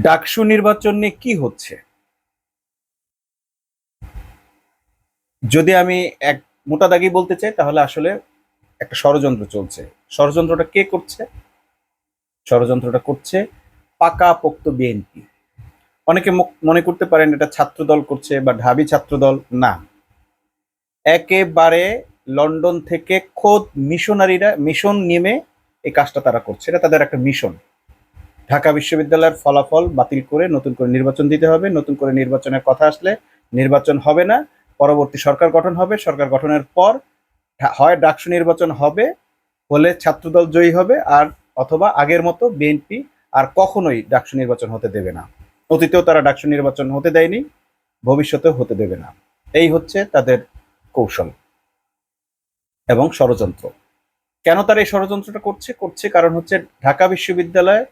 ডাকসু নির্বাচন নিয়ে কি হচ্ছে? যদি আমি এক মোটা দাগি বলতে চাই, তাহলে আসলে একটা ষড়যন্ত্র চলছে। ষড়যন্ত্রটা কে করছে? ষড়যন্ত্রটা করছে পাকা পোক্ত বিএনপি। অনেকে মনে করতে পারেন এটা ছাত্রদল করছে বা ঢাবি ছাত্রদল। না। একেবারে লন্ডন থেকে খোদ মিশনারিরা, মিশন নেমে এই কাজটা তারা করছে। এটা তাদের একটা মিশন। ঢাকা বিশ্ববিদ্যালয়ের ফলাফল বাতিল করে নতুন করে নির্বাচন দিতে হবে। নতুন করে নির্বাচনের কথা আসলে নির্বাচন হবে না। পরবর্তী সরকার গঠন হবে। সরকার গঠনের পর হয় ডাকসু নির্বাচন হবে, হলে ছাত্রদল জয়ী হবে, আর অথবা আগের মতো বিএনপি আর কখনোই ডাকসু নির্বাচন হতে দেবে না। অতীতেও তারা ডাকসু নির্বাচন হতে দেয়নি, ভবিষ্যতেও হতে দেবে না। এই হচ্ছে তাদের কৌশল এবং ষড়যন্ত্র। কেন তারা এই ষড়যন্ত্রটা করছে? করছে কারণ হচ্ছে ঢাকা বিশ্ববিদ্যালয়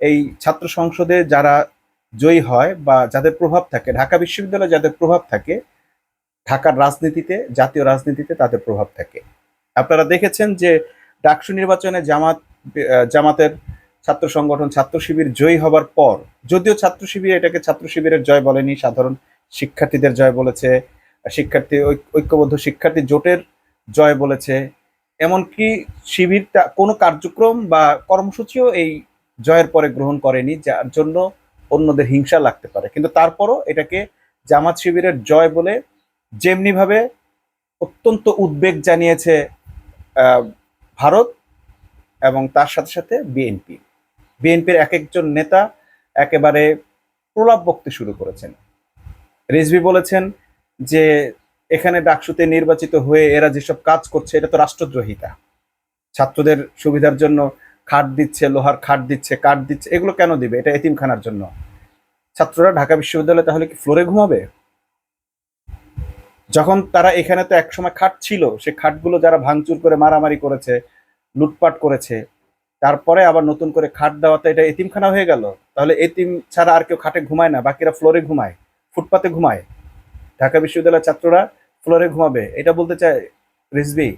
এই ছাত্র সংসদে যারা জয়ী হয় বা যাদের প্রভাব থাকে, ঢাকা বিশ্ববিদ্যালয়ে যাদের প্রভাব থাকে, ঢাকার রাজনীতিতে, জাতীয় রাজনীতিতে তাদের প্রভাব থাকে। আপনারা দেখেছেন যে ডাকসু নির্বাচনে জামাত জামাতের ছাত্র সংগঠন ছাত্র শিবির জয়ী হবার পর, যদিও ছাত্র শিবির এটাকে ছাত্র শিবিরের জয় বলেনি, সাধারণ শিক্ষার্থীদের জয় বলেছে, শিক্ষার্থী ঐক- ঐক্যবদ্ধ শিক্ষার্থী জোটের জয় বলেছে, এমনকি শিবিরটা, কোনো কার্যক্রম বা কর্মসূচিও এই জয়ের পরে গ্রহণ করেনি, যার জন্য অন্যদের হিংসা লাগতে পারে। কিন্তু তারপরও এটাকে জামাত শিবিরের জয় বলে যেমনিভাবে অত্যন্ত উদ্বেগ জানিয়েছে ভারত এবং তার সাথে সাথে বিএনপি বিএনপির এক একজন নেতা একেবারে প্রলাপ বক্তি শুরু করেছেন। রিজভি বলেছেন যে, এখানে ডাকসুতে নির্বাচিত হয়ে এরা যেসব কাজ করছে, এটা তো রাষ্ট্রদ্রোহিতা। ছাত্রদের সুবিধার জন্য খাট দিচ্ছে, লোহার খাট দিচ্ছে, কাঠ দিচ্ছে, এগুলো কেন দিবে? এটা এতিমখানার জন্য। ছাত্ররা ঢাকা বিশ্ববিদ্যালয়ে তাহলে কি ফ্লোরে ঘুমাবে? যখন তারা এখানে তো একসময় খাট ছিল, সে খাটগুলো যারা ভাঙচুর করে মারামারি করেছে, লুটপাট করেছে, তারপরে আবার নতুন করে খাট দেওয়াতে এটা এতিমখানা হয়ে গেল। তাহলে এতিম ছাড়া আর কেউ খাটে ঘুমায় না, বাকিরা ফ্লোরে ঘুমায়, ফুটপাতে ঘুমায়। ঢাকা বিশ্ববিদ্যালয়ের ছাত্ররা ফ্লোরে ঘুমাবে। এটা বলতে চায় রিজভি।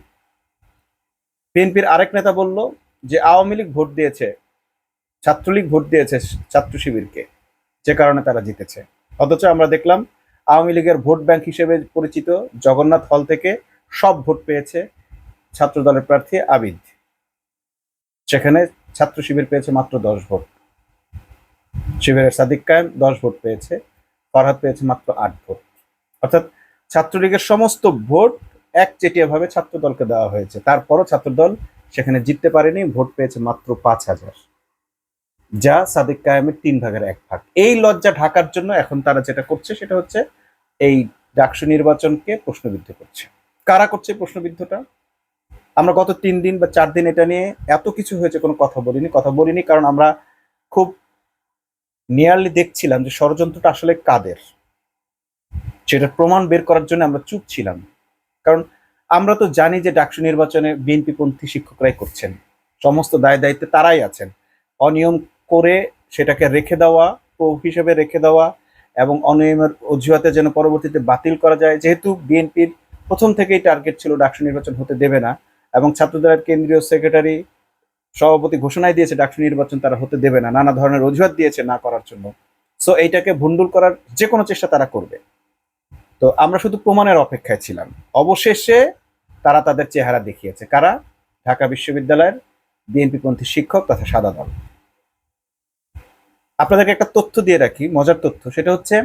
বিএনপির আরেক নেতা বলল যে আওয়ামী লীগ ভোট দিয়েছে, ছাত্রলীগ ভোট দিয়েছে ছাত্র শিবিরকে, যে কারণে তারা জিতেছে। অথচ আমরা দেখলাম আওয়ামী লীগের ভোট ব্যাংক হিসেবে পরিচিত জগন্নাথ হল থেকে সব ভোট পেয়েছে ছাত্র দলের প্রার্থী আবিদ। সেখানে ছাত্র শিবির পেয়েছে মাত্র দশ ভোট। শিবিরের সাদিক কায়েম দশ ভোট পেয়েছে, ফরহাদ পেয়েছে মাত্র আট ভোট। অর্থাৎ ছাত্রলীগের সমস্ত ভোট একচেটিয়া ভাবে ছাত্র দলকে দেওয়া হয়েছে। তারপরও ছাত্রদল সেখানে জিততে পারেনি, ভোট পেয়েছে মাত্র পাঁচ হাজার। যা সাদিক কায়েমের তিন ভাগের এক ভাগ। এই লজ্জা ঢাকার জন্য এখন তারা যেটা করছে সেটা হচ্ছে এই ডাকসু নির্বাচনকে প্রশ্নবিদ্ধ করছে। কারা করছে প্রশ্নবিদ্ধটা? আমরা গত তিন দিন বা চার দিন এটা নিয়ে এত কিছু হয়েছে, কোনো কথা বলিনি কথা বলিনি, কারণ আমরা খুব নিয়ারলি দেখছিলাম যে ষড়যন্ত্রটা আসলে কাদের। সেটা প্রমাণ বের করার জন্য আমরা চুপ ছিলাম। কারণ আমরা তো জানি যে ডাকসু নির্বাচনে বিএনপিপন্থী শিক্ষকরাই করছেন। সমস্ত দায় দায়িত্বে তারাই আছেন। অনিয়ম করে সেটাকে রেখে দেওয়া হিসেবে রেখে দেওয়া এবং অনিয়মের অজুহাতে যেন পরবর্তীতে বাতিল করা যায়, যেহেতু বিএনপির প্রথম থেকেই টার্গেট ছিল ডাকসু নির্বাচন হতে দেবে না এবং ছাত্রদলের কেন্দ্রীয় সেক্রেটারি সভাপতি ঘোষণায় দিয়েছে ডাকসু নির্বাচন তারা হতে দেবে না, নানা ধরনের অজুহাত দিয়েছে না করার জন্য। সো এইটাকে ভুন্ডুল করার যে কোনো চেষ্টা তারা করবে। তো আমরা শুধু প্রমাণের অপেক্ষায় ছিলাম। অবশেষে তারা তাদের চেহারা দেখিয়েছে। কারা? ঢাকা বিশ্ববিদ্যালয়ের বিএনপিপন্থী শিক্ষক তথা সাদা দল। আপনাদেরকে একটা তথ্য দিয়ে রাখি, মজার তথ্য। সেটা হচ্ছে,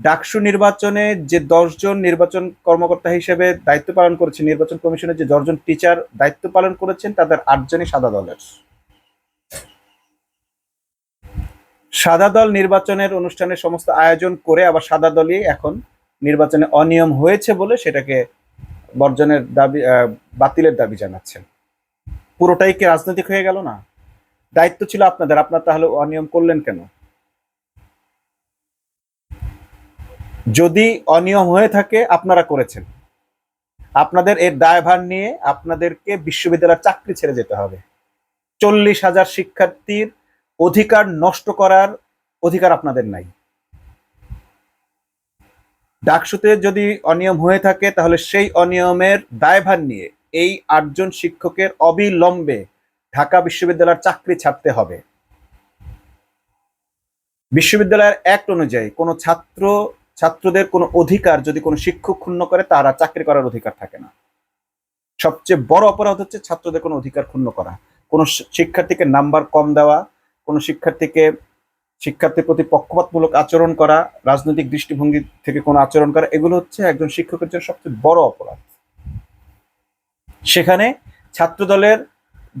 ডাকসু নির্বাচনে যে দশজন নির্বাচন কর্মকর্তা হিসেবে দায়িত্ব পালন করেছে, নির্বাচন কমিশনের যে দশজন টিচার দায়িত্ব পালন করেছেন, তাদের আটজনই সাদা দলের। সাদা দল নির্বাচনের অনুষ্ঠানের সমস্ত আয়োজন করে আবার সাদা দলই এখন নির্বাচনে অনিয়ম হয়েছে বলে সেটাকে বর্জনের দাবি বাতিলের দাবি জানাচ্ছেন। পুরোটাই কি রাজনৈতিক হয়ে গেল না? দায়িত্ব ছিল আপনাদের, আপনার তাহলে অনিয়ম করলেন কেন? যদি অনিয়ম হয়ে থাকে, আপনারা করেছেন। আপনাদের এর দায়ভার নিয়ে আপনাদেরকে বিশ্ববিদ্যালয়ের চাকরি ছেড়ে যেতে হবে। চল্লিশ হাজার শিক্ষার্থীর অধিকার নষ্ট করার অধিকার আপনাদের নাই। ডাকসুতে যদি অনিয়ম হয়ে থাকে, তাহলে সেই অনিয়মের দায়ভার নিয়ে এই আটজন শিক্ষকের অবিলম্বে ঢাকা বিশ্ববিদ্যালয়ের চাকরি ছাড়তে হবে। বিশ্ববিদ্যালয়ের অ্যাক্ট অনুযায়ী কোনো ছাত্র, ছাত্রদের কোনো অধিকার যদি কোনো শিক্ষক ক্ষুণ্ণ করে, তারা চাকরি করার অধিকার থাকে না। সবচেয়ে বড় অপরাধ হচ্ছে ছাত্রদের কোনো অধিকার ক্ষুণ্ণ করা। কোনো শিক্ষার্থীকে নাম্বার কম দেওয়া, কোনো শিক্ষার্থীকে শিক্ষার্থীর প্রতি পক্ষপাতমূলক আচরণ করা, রাজনৈতিক দৃষ্টিভঙ্গি থেকে কোনো আচরণ করা, এগুলো হচ্ছে একজন শিক্ষকের জন্য সবচেয়ে বড় অপরাধ। সেখানে ছাত্র দলের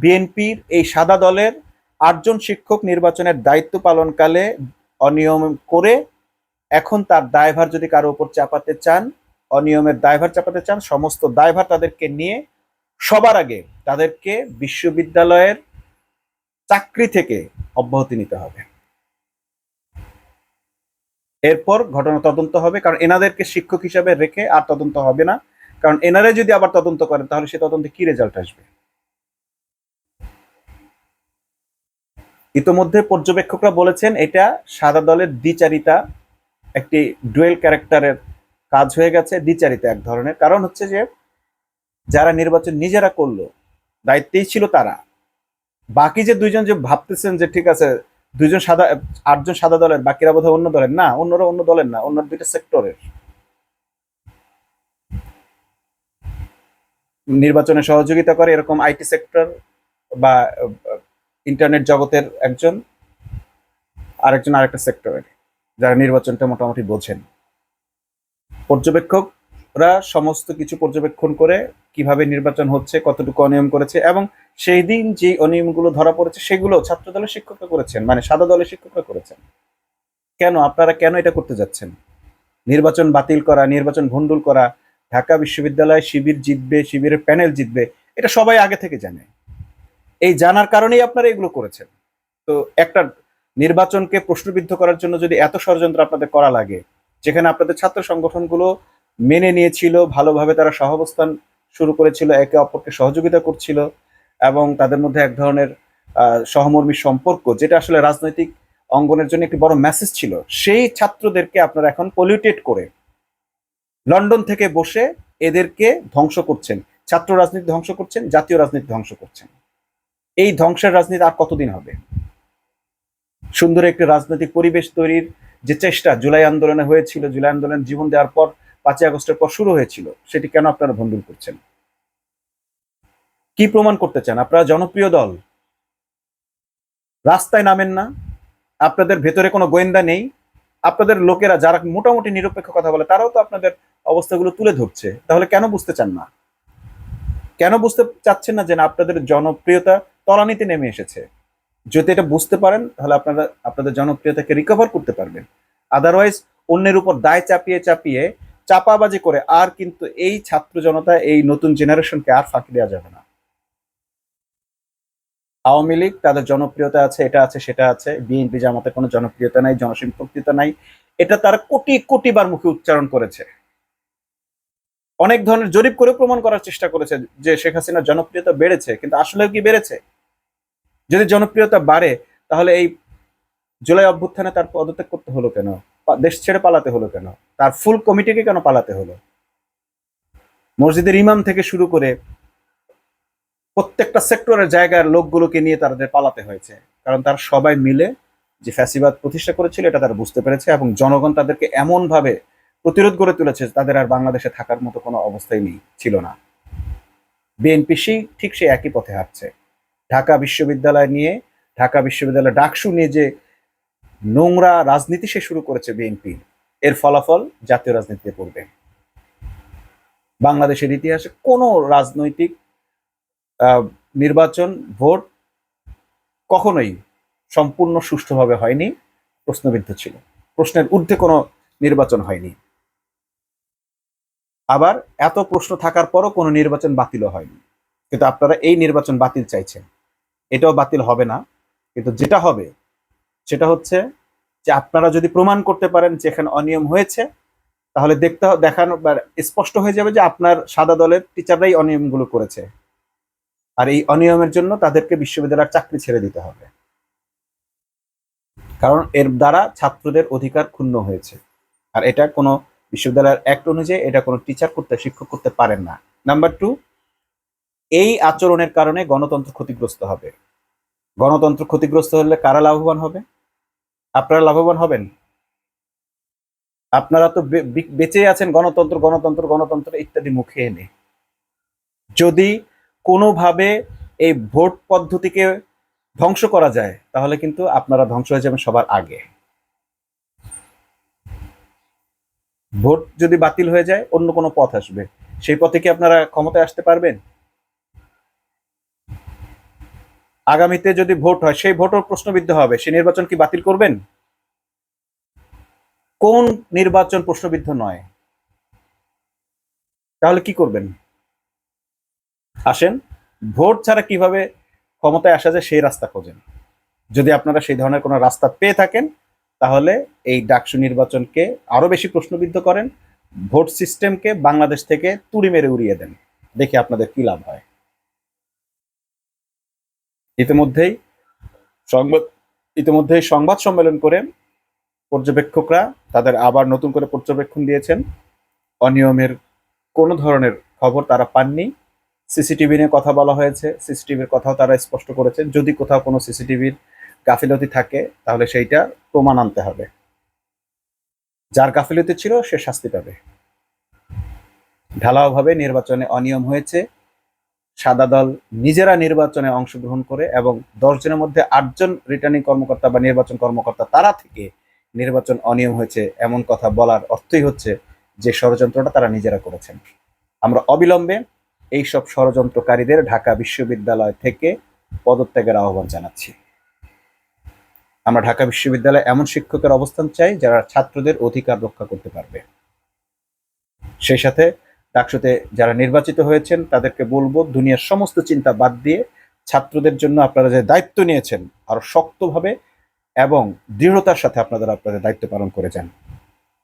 বিএনপির এই সাদা দলের আটজন শিক্ষক নির্বাচনের দায়িত্ব পালনকালে অনিয়ম করে এখন তার দায়ভার যদি কারও উপর চাপাতে চান, অনিয়মের দায়ভার চাপাতে চান, সমস্ত দায়ভার তাদেরকে নিয়ে সবার আগে তাদেরকে বিশ্ববিদ্যালয়ের চাকরি থেকে অব্যাহতি নিতে হবে। এরপর ঘটনা তদন্ত হবে, কারণ এনাদেরকে শিক্ষক হিসাবে রেখে আর তদন্ত হবে না। কারণ এনারা যদি আবার তদন্ত করেন, তাহলে সে তদন্তে কি রেজাল্ট আসবে? ইতোমধ্যে পর্যবেক্ষকরা বলেছেন, এটা সাদা দলের দ্বিচারিতা, একটি ডুয়েল ক্যারেক্টারের কাজ হয়ে গেছে, দ্বিচারিতা এক ধরনের। কারণ হচ্ছে যে, যারা নির্বাচন নিজেরা করল, দায়িত্বেই ছিল তারা। বাকি যে দুইজন যে ভাবতেছেন যে, ঠিক আছে দুইজন সাদা, আটজন সাদা দলের, বাকিরা বোধহয় অন্য দলের। না, অন্যরা অন্য দলের না, অন্য দুইটা সেক্টরের। নির্বাচনে সহযোগিতা করে এরকম আইটি সেক্টর বা ইন্টারনেট জগতের একজন, আরেকজন আরেকটা সেক্টরের, যারা নির্বাচনটা মোটামুটি বোঝেন। পর্যবেক্ষকরা সমস্ত কিছু পর্যবেক্ষণ করে কীভাবে নির্বাচন হচ্ছে, কতটুকু অনিয়ম করেছে এবং সেই দিন যে অনিয়মগুলো ধরা পড়েছে সেগুলো ছাত্র দলের শিক্ষকরা করেছেন মানে সাদা দলের শিক্ষকরা করেছেন। কেন? আপনারা কেন এটা করতে যাচ্ছেন? নির্বাচন বাতিল করা, নির্বাচন ভণ্ডুল করা, ঢাকা বিশ্ববিদ্যালয় শিবির জিতবে, শিবিরের প্যানেল জিতবে, এটা সবাই আগে থেকে জানে। এই জানার কারণেই আপনারা এগুলো করেছেন। তো একটা নির্বাচনকে প্রশ্নবিদ্ধ করার জন্য যদি এত ষড়যন্ত্র আপনাদের করা লাগে, যেখানে আপনাদের ছাত্র সংগঠনগুলো মেনে নিয়েছিল, ভালোভাবে তারা সহাবস্থান শুরু করেছিল, একে অপরকে সহযোগিতা করছিল এবং তাদের মধ্যে এক ধরনের সহমর্মী সম্পর্ক, যেটা আসলে রাজনৈতিক অঙ্গনের জন্য একটি বড় মেসেজ ছিল। সেই ছাত্রদেরকে আপনারা এখন পলিউটেড করে লন্ডন থেকে বসে এদেরকে ধ্বংস করছেন। ছাত্র রাজনীতি ধ্বংস করছেন, জাতীয় রাজনীতি ধ্বংস করছেন। এই ধ্বংসের রাজনীতি আর কতদিন হবে? সুন্দর একটি রাজনৈতিক পরিবেশ তৈরির যে চেষ্টা জুলাই আন্দোলনে হয়েছিল, জুলাই আন্দোলন জীবন দেওয়ার পর পাঁচই আগস্টের পর শুরু হয়েছিল, সেটি কেন আপনারা ভণ্ডুল করছেন? কি প্রমাণ করতে চান? আপনারা জনপ্রিয় দল। রাস্তায় নামেন না। আপনাদের ভেতরে কোনো গোয়েন্দা নেই। আপনাদের লোকেরা যারা মোটামুটি নিরপেক্ষ কথা বলে, তারাও তো আপনাদের অবস্থাগুলো তুলে ধরছে। তাহলে কেন বুঝতে চান না? কেন বুঝতে চাচ্ছেন না যে না, আপনাদের জনপ্রিয়তা তলানিতে নেমে এসেছে? যদি এটা বুঝতে পারেন, তাহলে আপনারা, আপনাদের জনপ্রিয়তাকে রিকভার করতে পারবেন। আদারওয়াইজ অন্যের উপর দায় চাপিয়ে চাপিয়ে চাপাবাজি করে, আর কিন্তু এই ছাত্র জনতা, এই নতুন জেনারেশনকে আর ফাঁকি দেওয়া যাবে না। আওয়ামী লীগ তাদের জনপ্রিয়তা আছে, এটা আছে, সেটা আছে। বিএনপি জামাতের কোনো জনপ্রিয়তা নাই, জনসম্পৃক্ততা নাই, এটা তারা কোটি কোটি বার মুখে উচ্চারণ করেছে। অনেক ধরনের জরিপ করে প্রমাণ করার চেষ্টা করেছে যে শেখ হাসিনার জনপ্রিয়তা বেড়েছে, কিন্তু আসলে কি বেড়েছে? যদি জনপ্রিয়তা বাড়ে, তাহলে এই জুলাই অভ্যুত্থানে তার পদত্যাগ করতে হলো কেন? দেশ ছেড়ে পালাতে হলো কেন? তার ফুল কমিটিকে কেন পালাতে হলো? মসজিদের ইমাম থেকে শুরু করে প্রত্যেকটা সেক্টরের জায়গার লোকগুলোকে নিয়ে তাদের পালাতে হয়েছে। কারণ তারা সবাই মিলে যে ফ্যাসিবাদ প্রতিষ্ঠা করেছিল, এটা তারা বুঝতে পেরেছে এবং জনগণ তাদেরকে এমন ভাবে প্রতিরোধ গড়ে তুলেছে তাদের আর বাংলাদেশে থাকার মতো কোনো অবস্থাই নেই, ছিল না। বিএনপি সেই, ঠিক সেই একই পথে হাঁটছে। ঢাকা বিশ্ববিদ্যালয় নিয়ে, ঢাকা বিশ্ববিদ্যালয় ডাকসু নিয়ে যে নোংরা রাজনীতি সে শুরু করেছে বিএনপি এর ফলাফল জাতীয় রাজনীতিতে পড়বে। বাংলাদেশের ইতিহাসে কোনো রাজনৈতিক নির্বাচন, ভোট কখনোই সম্পূর্ণ সুষ্ঠুভাবে হয়নি, প্রশ্নবিদ্ধ ছিল। প্রশ্নের ঊর্ধ্বে কোনো নির্বাচন হয়নি। আবার এত প্রশ্ন থাকার পরও কোনো নির্বাচন বাতিলও হয়নি। কিন্তু আপনারা এই নির্বাচন বাতিল চাইছেন। এটাও বাতিল হবে না। কিন্তু যেটা হবে সেটা হচ্ছে যে আপনারা যদি প্রমাণ করতে পারেন যে এখানে অনিয়ম হয়েছে, তাহলে দেখতে দেখানো স্পষ্ট হয়ে যাবে যে আপনার সাদা দলের টিচাররাই অনিয়মগুলো করেছে। আর এই অনিয়মের জন্য তাদেরকে বিশ্ববিদ্যালয়ের চাকরি ছেড়ে দিতে হবে। কারণ এর দ্বারা ছাত্রদের অধিকার ক্ষুণ্ণ হয়েছে। আর এটা কোনো বিশ্ববিদ্যালয়ের অ্যাক্ট অনুযায়ী এটা কোনো টিচার করতে শিক্ষক করতে পারেন না। নাম্বার টু এই আচরণের কারণে গণতন্ত্র ক্ষতিগ্রস্ত হবে। গণতন্ত্র ক্ষতিগ্রস্ত হলে কারা লাভবান হবে? আপনারা লাভবান হবেন। আপনারা তো বেঁচে আছেন গণতন্ত্র গণতন্ত্র গণতন্ত্র ইত্যাদি মুখে এনে। যদি কোনোভাবে এই ভোট পদ্ধতিকে ধ্বংস করা যায়, তাহলে কিন্তু আপনারা ধ্বংস হয়ে যাবেন সবার আগে। ভোট যদি বাতিল হয়ে যায়, অন্য কোনো পথ আসবে। সেই পথে কি আপনারা ক্ষমতায় আসতে পারবেন? আগামীতে যদি ভোট হয়, সেই ভোটও প্রশ্নবিদ্ধ হবে। সেই নির্বাচন কি বাতিল করবেন? কোন নির্বাচন প্রশ্নবিদ্ধ নয়? তাহলে কি করবেন? আসেন, ভোট ছাড়া কীভাবে ক্ষমতায় আসা যায় সেই রাস্তা খোঁজেন। যদি আপনারা সেই ধরনের কোনো রাস্তা পেয়ে থাকেন, তাহলে এই ডাকসু নির্বাচনকে আরও বেশি প্রশ্নবিদ্ধ করেন, ভোট সিস্টেমকে বাংলাদেশ থেকে তুড়ি মেরে উড়িয়ে দেন। দেখে আপনাদের কি লাভ হয়। ইতিমধ্যেই সংবাদ ইতিমধ্যেই সংবাদ সম্মেলন করে পর্যবেক্ষকরা তাদের আবার নতুন করে পর্যবেক্ষণ দিয়েছেন। অনিয়মের কোনো ধরনের খবর তারা পাননি। সিসিটিভি নিয়ে কথা বলা হয়েছে। সিসিটিভির কথাও তারা স্পষ্ট করেছেন। যদি কোথাও কোনো সিসিটিভির গাফিলতি থাকে, তাহলে সেইটা প্রমাণ আনতে হবে। যার গাফিলতি ছিল, সে শাস্তি পাবে। ঢালাওভাবে নির্বাচনে অনিয়ম হয়েছে। সাদা দল নিজেরা নির্বাচনে অংশগ্রহণ করে এবং দশ জনের মধ্যে আটজন রিটার্নিং কর্মকর্তা বা নির্বাচন কর্মকর্তা, তারা থেকে নির্বাচন অনিয়ম হয়েছে এমন কথা বলার অর্থই হচ্ছে যে ষড়যন্ত্রটা তারা নিজেরা করেছেন। আমরা অবিলম্বে এই সব ষড়যন্ত্রকারীদের ঢাকা বিশ্ববিদ্যালয় থেকে পদত্যাগের আহ্বান জানাচ্ছি। আমরা ঢাকা বিশ্ববিদ্যালয়ে এমন শিক্ষকের অবস্থান চাই যারা ছাত্রদের অধিকার রক্ষা করতে পারবে। সেই সাথে ডাকসুতে যারা নির্বাচিত হয়েছেন, তাদেরকে বলব, দুনিয়ার সমস্ত চিন্তা বাদ দিয়ে ছাত্রদের জন্য আপনারা যে দায়িত্ব নিয়েছেন, আরও শক্তভাবে এবং দৃঢ়তার সাথে আপনাদের আপনাদের দায়িত্ব পালন করে যান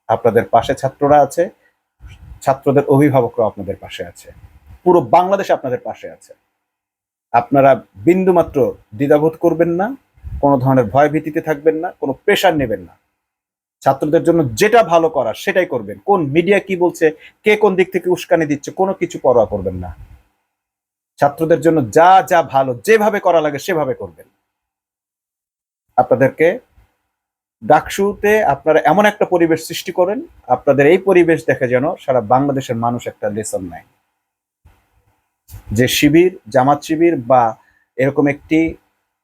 আপনাদের পাশে ছাত্ররা আছে, ছাত্রদের অভিভাবকরা আপনাদের পাশে আছে। পুরো বাংলাদেশ আপনাদের পাশে আছে। আপনারা বিন্দুমাত্র দ্বিধাবোধ করবেন না, কোনো ধরনের ভয় ভীতিতে থাকবেন না, কোনো প্রেশার নেবেন না। ছাত্রদের জন্য যেটা ভালো করার সেটাই করবেন। কোন মিডিয়া কি বলছে, কে কোন দিক থেকে উস্কানি দিচ্ছে, কোনো কিছু পরোয়া করবেন না। ছাত্রদের জন্য যা যা ভালো, যেভাবে করা লাগে সেভাবে করবেন। আপনাদেরকে ডাকসুতে আপনারা এমন একটা পরিবেশ সৃষ্টি করেন, আপনাদের এই পরিবেশ দেখে যেন সারা বাংলাদেশের মানুষ একটা লেসন নেয়। যে শিবির, জামাত শিবির বা এরকম একটি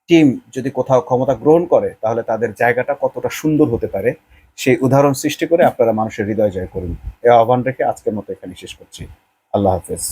টিম যদি কোথাও ক্ষমতা গ্রহণ করে, তাহলে তাদের জায়গাটা কতটা সুন্দর হতে পারে সেই উদাহরণ সৃষ্টি করে আপনারা মানুষের হৃদয় জয় করুন। এই আহ্বান রেখে আজকের মতো এখানে শেষ করছি। আল্লাহ হাফেজ।